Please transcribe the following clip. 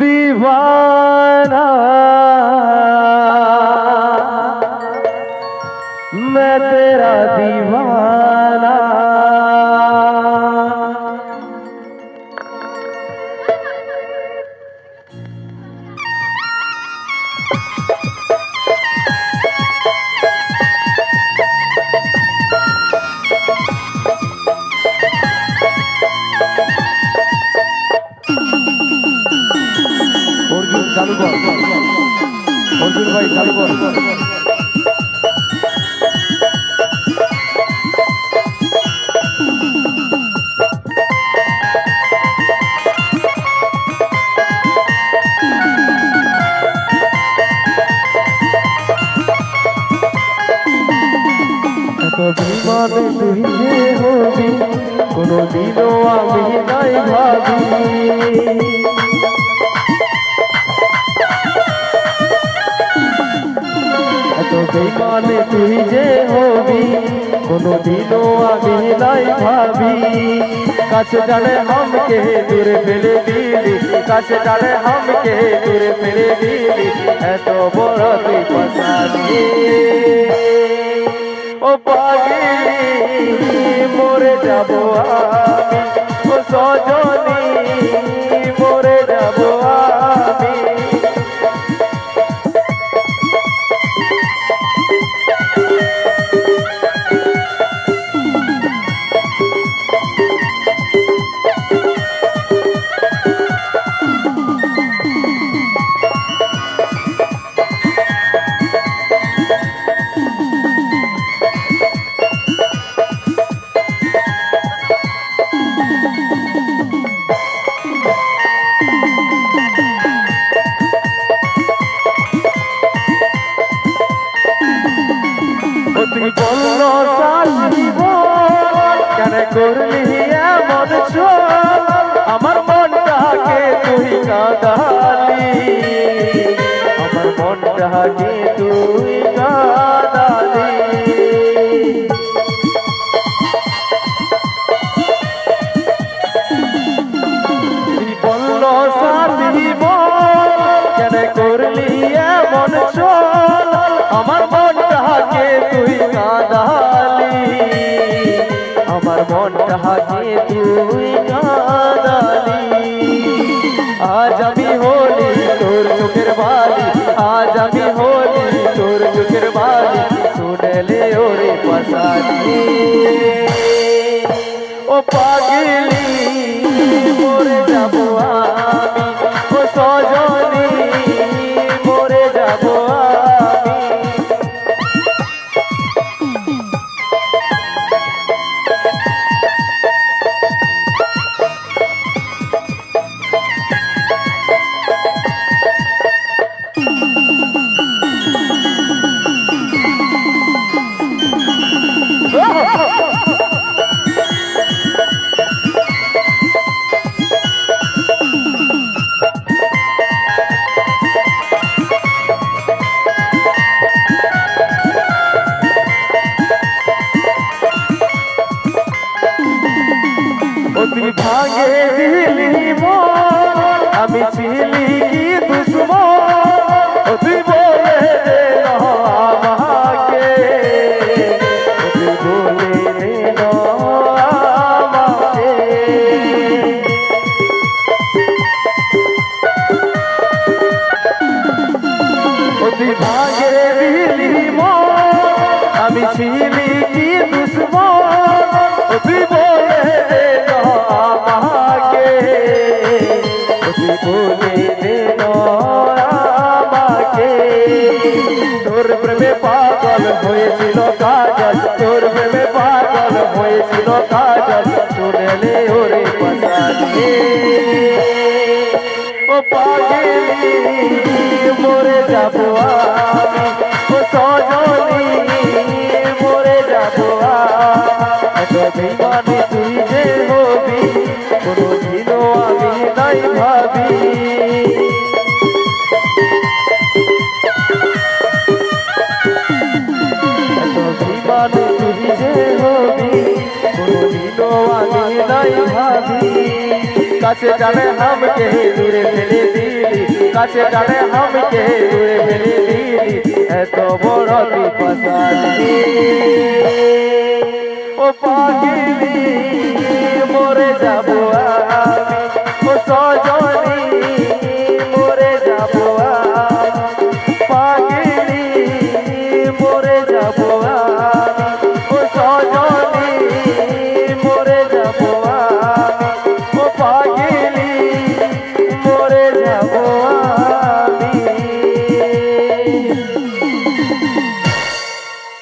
दीवाना কর অর্জুন ভাই কর বিমানে তুই যে হবি। কোনো দিনও আমি নাই ভাবি। বেমানে তুই যে হবি কোনো দিনও আমি নাই ভাবি। কাছে ডালে হামকে দূরে ফেলে দিলি, কাছে ডালে হামকে দূরে ফেলে দিলি, এত বড় তুই পসাদি ও পাগলি, মরে যাব আমি তুই বলল সাজিব কেন করলি এমন আমার মনটাকে তুই কাঁদালি। আমার মনটাকে তুই কাঁদালি। আমার মনটাকে তুই কাঁদালি আজ আমি হলি তোর চোখের বালি আজ আমি হলি অতি ভাগে দিলি আমি ছিলি কি দুশ্মন? অতি বলে আমাকে অতি বলে অতি ভাগে দিলি আমি ছিলি কি দুশ্মন? প্রেমে পাগল হয়েছিল কাজল, শুনলে ওরে পসালে ও পাগলি, মরে যাব আমি। ও সজনী, মরে যাব এত বিমানে তুই যে হবি কোনো আমি নাই ভাবি। বিমানে যে হবি কোনদিনও আমি নাই ভাবি। কাছে জানে হামকে দূরে ফেলে দিলি, কাছে জানে হামকে দূরে ফেলে দিলি, এত বড় বিপদ ও পাগিলি